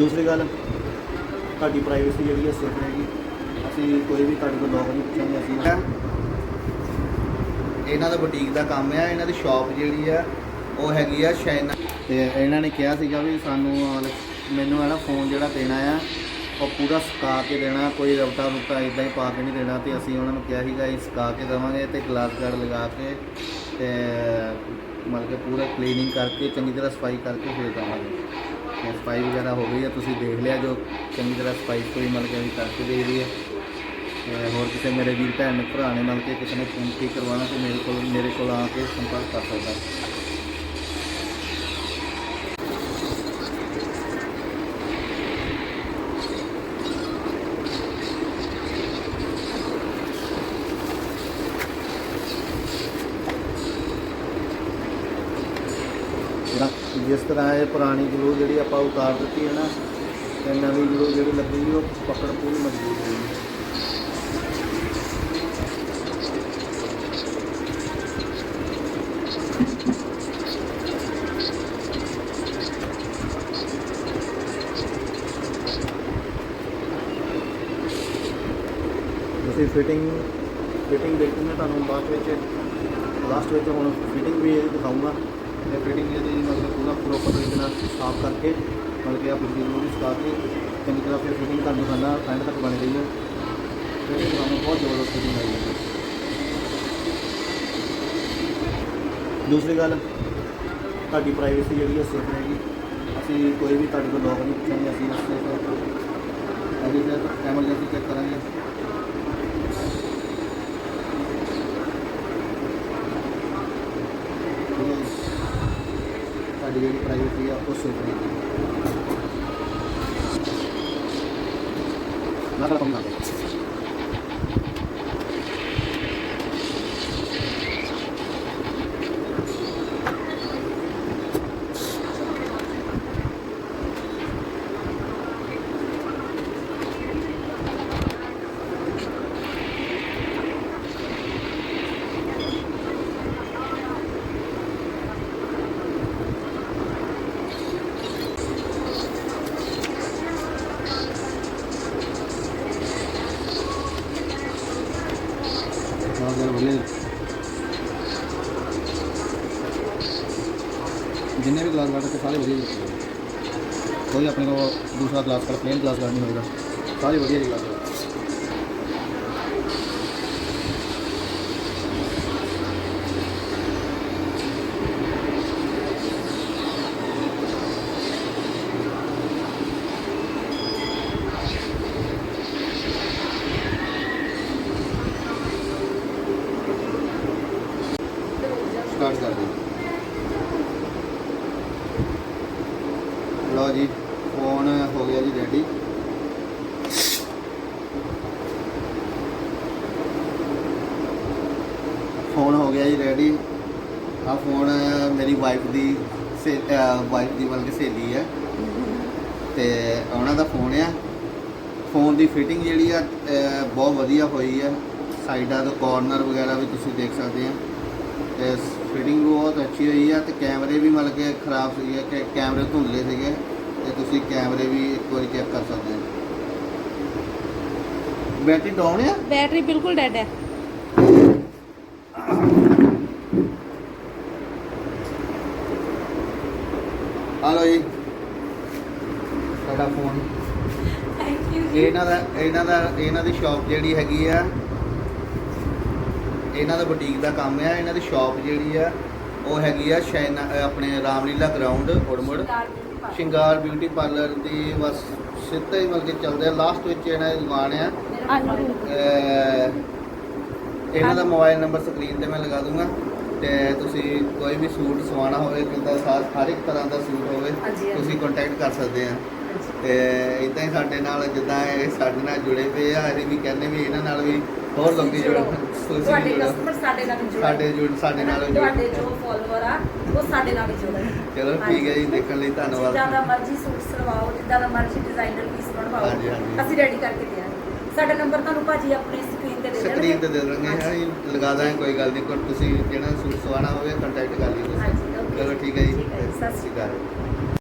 ਦੂਸਰੀ ਗੱਲ ਤੁਹਾਡੀ ਪ੍ਰਾਈਵੇਸੀ ਜਿਹੜੀ ਹੈ ਸੇਫ ਰਹੇਗੀ। ਅਸੀਂ ਕੋਈ ਵੀ ਤੁਹਾਡੇ ਕੋਲ ਲੋਕ ਨਹੀਂ ਪੁੱਛਾਂਗੇ ਅਸੀਂ ਇਹਨਾਂ ਦਾ ਬੁਟੀਕ ਦਾ ਕੰਮ ਆ ਇਹਨਾਂ ਦੀ ਸ਼ਾਪ ਜਿਹੜੀ ਆ ਉਹ ਹੈਗੀ ਆ ਸ਼ਾਇਨਾ ਤੇ ਇਹਨਾਂ ਨੇ ਕਿਹਾ ਸੀਗਾ ਵੀ ਸਾਨੂੰ ਮੈਨੂੰ ਨਾ ਫੋਨ ਜਿਹੜਾ ਦੇਣਾ ਆ ਉਹ ਪੂਰਾ ਸੁਕਾ ਕੇ ਦੇਣਾ ਕੋਈ ਰਵਟਾ ਰੁਟਾ ਇਦਾਂ ਹੀ ਪਾ ਕੇ ਨਹੀਂ ਦੇਣਾ ਤੇ ਅਸੀਂ ਉਹਨਾਂ ਨੂੰ ਕਿਹਾ ਸੀਗਾ ਇਹ ਸੁਕਾ ਕੇ ਦੇਵਾਂਗੇ ਤੇ ਗਲਾਸ ਗਾਰਡ ਲਗਾ ਕੇ ਤੇ ਮਤਲਬ ਕਿ ਪੂਰਾ ਕਲੀਨਿੰਗ ਕਰਕੇ ਚੰਗੀ ਤਰ੍ਹਾਂ ਸਫ਼ਾਈ ਕਰਕੇ ਫਿਰ ਦੇਵਾਂਗੇ। ਤੇ ਸਫ਼ਾਈ ਵਗੈਰਾ ਹੋ ਗਈ ਹੈ, ਤੁਸੀਂ ਦੇਖ ਲਿਆ ਜੋ ਚੰਗੀ ਤਰ੍ਹਾਂ ਸਫ਼ਾਈ ਕੋਈ ਮਤਲਬ ਕਿ ਅਸੀਂ ਕਰਕੇ ਦੇਖ ਰਹੀ ਹੈ ਹੋਰ ਕਿਸੇ ਮੇਰੇ ਵੀਰ ਭੈਣ ਨੇ ਭਰਾ ਨੇ ਮਤਲਬ ਕਿ ਕਿਸੇ ਨੇ ਫੋਨ ਠੀਕ ਕਰਵਾਉਣਾ ਤੇ ਮੇਰੇ ਕੋਲ ਮੇਰੇ ਕੋਲ ਆ ਕੇ ਸੰਪਰਕ ਕਰ ਸਕਦਾ। ਜਿਸ ਤਰ੍ਹਾਂ ਇਹ ਪੁਰਾਣੀ ਗਲੂ ਜਿਹੜੀ ਆਪਾਂ ਉਤਾਰ ਦਿੱਤੀ ਹੈ ਨਾ, ਤੇ ਨਵੀਂ ਗਲੂ ਜਿਹੜੀ ਲੱਗੀ ਉਹ ਪਕੜ ਪੂਰੀ ਮਜ਼ਬੂਤ ਹੋਈ। ਤੁਸੀਂ ਫਿਟਿੰਗ ਫਿਟਿੰਗ ਦੇਖੀ ਮੈਂ ਤੁਹਾਨੂੰ ਬਾਅਦ ਵਿੱਚ ਲਾਸਟ ਵਿੱਚ ਹੁਣ ਫਿਟਿੰਗ ਵੀ ਇਹਦੀ ਦਿਖਾਊਂਗਾ। ਤੇ ਫਿਟਿੰਗ ਇਹਦੀ ਮਤਲਬ ਪੂਰਾ ਪ੍ਰੋਪਰ ਤਰੀਕੇ ਨਾਲ ਸਾਫ਼ ਕਰਕੇ, ਮਤਲਬ ਕਿ ਆ ਪਿਛਲੀ ਨੂੰ ਵੀ ਸੁਕਾ ਕੇ, ਚੰਗੀ ਤਰ੍ਹਾਂ ਫਿਰ ਫਿਟਿੰਗ ਤੁਹਾਨੂੰ ਦਿਖਾਉਣਾ ਐਂਡ ਤੱਕ ਬਣ ਗਈ ਹੈ। ਫਿਟਿੰਗ ਸਾਨੂੰ ਬਹੁਤ ਜ਼ਬਰਦਸਤ ਫਿਟਿੰਗ ਆਈ ਹੈ। ਦੂਸਰੀ ਗੱਲ, ਤੁਹਾਡੀ ਪ੍ਰਾਈਵੇਸੀ ਜਿਹੜੀ ਹੈ ਸੇਫ ਰਹੇਗੀ। ਅਸੀਂ ਕੋਈ ਵੀ ਤੁਹਾਡੇ ਕੋਲ ਲੋਕ ਨਹੀਂ ਪੁੱਛਾਂਗੇ, ਅਸੀਂ ਉਸ ਐਮਰਜੈਂਸੀ ਚੈੱਕ ਕਰਾਂਗੇ ਠੀਕ ਹੈ ਜੀ। ਸਾਡੀ ਜਿਹੜੀ ਪ੍ਰਾਈਵੇਸੀ ਆ ਉਹ ਸੇਫ ਬਹੁਤ ਜ਼ਿਆਦਾ ਵਧੀਆ ਜਿੰਨੇ ਵੀ ਗਲਾਸ ਵਾਟਰ ਤੇ ਸਾਰੇ ਵਧੀਆ ਦਿੱਤੇ ਕੋਈ ਆਪਣੇ ਕੋਲ ਦੂਸਰਾ ਗਲਾਸ ਕਰ ਪਲੇਨ ਗਲਾਸ ਨਹੀਂ ਹੋਏਗਾ। ਸਾਰੇ ਵਧੀਆ ਗਲਾਸ ਲਓ ਜੀ ਫੋਨ ਹੋ ਗਿਆ ਜੀ ਰੈਡੀ ਫੋਨ ਹੋ ਗਿਆ ਜੀ ਰੈਡੀ ਆ ਫੋਨ ਮੇਰੀ ਵਾਈਫ ਦੀ ਵਾਈਫ ਦੀ ਬਲਕਿ ਸਹੇਲੀ ਹੈ। ਤੇ ਉਹਨਾਂ ਦਾ ਫੋਨ ਆ। ਫੋਨ ਦੀ ਫਿਟਿੰਗ ਜਿਹੜੀ ਆ ਬਹੁਤ ਵਧੀਆ ਹੋਈ ਹੈ ਸਾਈਡਾਂ ਤੋਂ ਕਾਰਨਰ ਵਗੈਰਾ ਵੀ ਤੁਸੀਂ ਦੇਖ ਸਕਦੇ ਆ। ਤੇ ਫਿਟਿੰਗ ਬਹੁਤ ਅੱਛੀ ਹੋਈ ਆ ਤੇ ਕੈਮਰੇ ਵੀ ਮਤਲਬ ਕਿ ਖਰਾਬ ਸੀਗੇ ਕਿ ਕੈਮਰੇ ਧੁੰਦਲੇ ਸੀਗੇ ਤੇ ਤੁਸੀਂ ਕੈਮਰੇ ਵੀ ਇੱਕ ਵਾਰੀ ਚੈੱਕ ਕਰ ਸਕਦੇ ਹੋ। ਬੈਟਰੀ ਡਾਊਨ ਆ? ਬੈਟਰੀ ਬਿਲਕੁਲ ਡੈਡ ਹੈ ਆ ਲਓ ਜੀ। ਸਾਡਾ ਫੋਨ ਥੈਂਕ ਯੂ ਇਹਨਾਂ ਦਾ ਇਹਨਾਂ ਦਾ ਇਹਨਾਂ ਦੀ ਸ਼ਾਪ ਜਿਹੜੀ ਹੈਗੀ ਆ ਇਹਨਾਂ ਦਾ ਬੁਟੀਕ ਦਾ ਕੰਮ ਆ ਇਹਨਾਂ ਦੀ ਸ਼ਾਪ ਜਿਹੜੀ ਆ ਉਹ ਹੈਗੀ ਆ ਅਹ ਆਪਣੇ ਰਾਮਲੀਲਾ ਗਰਾਊਂਡ ਉੜਮੁੜ। ਸ਼ਿੰਗਾਰ ਬਿਊਟੀ ਪਾਰਲਰ ਦੀ ਬਸ ਸਿੱਧਾ ਹੀ ਮਤਲਬ ਕਿ ਚੱਲਦੇ ਆ ਲਾਸਟ ਵਿੱਚ ਇਹਨਾਂ ਦੀ ਦੁਕਾਨ ਆ। ਇਹਨਾਂ ਦਾ ਮੋਬਾਈਲ ਨੰਬਰ ਸਕਰੀਨ ਤੇ ਮੈਂ ਲਗਾ ਦੂੰਗਾ। ਤੇ ਤੁਸੀਂ ਕੋਈ ਵੀ ਸੂਟ ਸਵਾਉਣਾ ਹੋਵੇ ਕਿੰਦਾ ਹਰ ਇੱਕ ਤਰ੍ਹਾਂ ਦਾ ਸੂਟ ਹੋਵੇ ਹਾਂਜੀ, ਹਾਂਜੀ। ਤੁਸੀਂ ਕੰਟੈਕਟ ਕਰ ਸਕਦੇ ਆ। ਤੇ ਇਦਾਂ ਹੀ ਸਾਡੇ ਨਾਲ ਜਿੱਦਾਂ ਇਹ ਸਾਡੇ ਨਾਲ ਜੁੜੇ ਪਏ ਆ ਅਸੀਂ ਵੀ ਕਹਿੰਦੇ ਵੀ ਇਹਨਾਂ ਨਾਲ ਵੀ ਹੋਰ ਲੋਕੀ ਜੁੜੋ। ਤੁਸੀਂ ਤੁਹਾਡੇ ਜੁੜੋ। ਕਸਟਮਰ ਸਾਡੇ ਨਾਲ ਜੁੜਨ ਸਾਡੇ ਜੁੜ ਸਾਡੇ ਨਾਲ ਵੀ ਤੁਹਾਡੇ ਜੁੜੋ ਜੋ ਫਾਲੋਅਰ ਆ ਉਹ ਸਾਡੇ ਨਾਲ ਵੀ ਜੁੜਨ ਚਲੋ ਠੀਕ ਹੈ ਜੀ ਦੇਖਣ ਲਈ ਧੰਨਵਾਦ। ਜਿੱਦਾਂ ਦਾ ਮਰਜ਼ੀ ਸੂਟ ਸਿਲਵਾਓ ਜਿੱਦਾਂ ਦਾ ਮਰਜ਼ੀ ਡਿਜ਼ਾਈਨਰ ਪੀਸ ਬਣਵਾਓ ਹਾਂਜੀ, ਹਾਂਜੀ। ਅਸੀਂ ਰੈਡੀ ਕਰਕੇ ਦਿਆਂਗੇ ਸਾਡਾ ਨੰਬਰ ਤੁਹਾਨੂੰ ਭਾਜੀ ਆਪਣੀ ਸਕਰੀਨ ਤੇ ਦੇ ਦੇਣਗੇ। ਸਕਰੀਨ ਤੇ ਦੇ ਦਾਂਗੇ ਹਾਂ ਲਗਾ ਦਾਂਗੇ ਕੋਈ ਗੱਲ ਨਹੀਂ ਕੋਈ ਤੁਸੀਂ ਜਿਹੜਾ ਸੂਟ ਸਵਾਣਾ ਹੋਵੇ ਕੰਟੈਕਟ ਕਰ ਲਿਓ ਤੁਸੀਂ। ਹਾਂਜੀ, okay ਚਲੋ ਠੀਕ ਹੈ ਜੀ। ਠੀਕ ਹੈ ਜੀ, ਸਤਿ ਸ਼੍ਰੀ ਅਕਾਲ।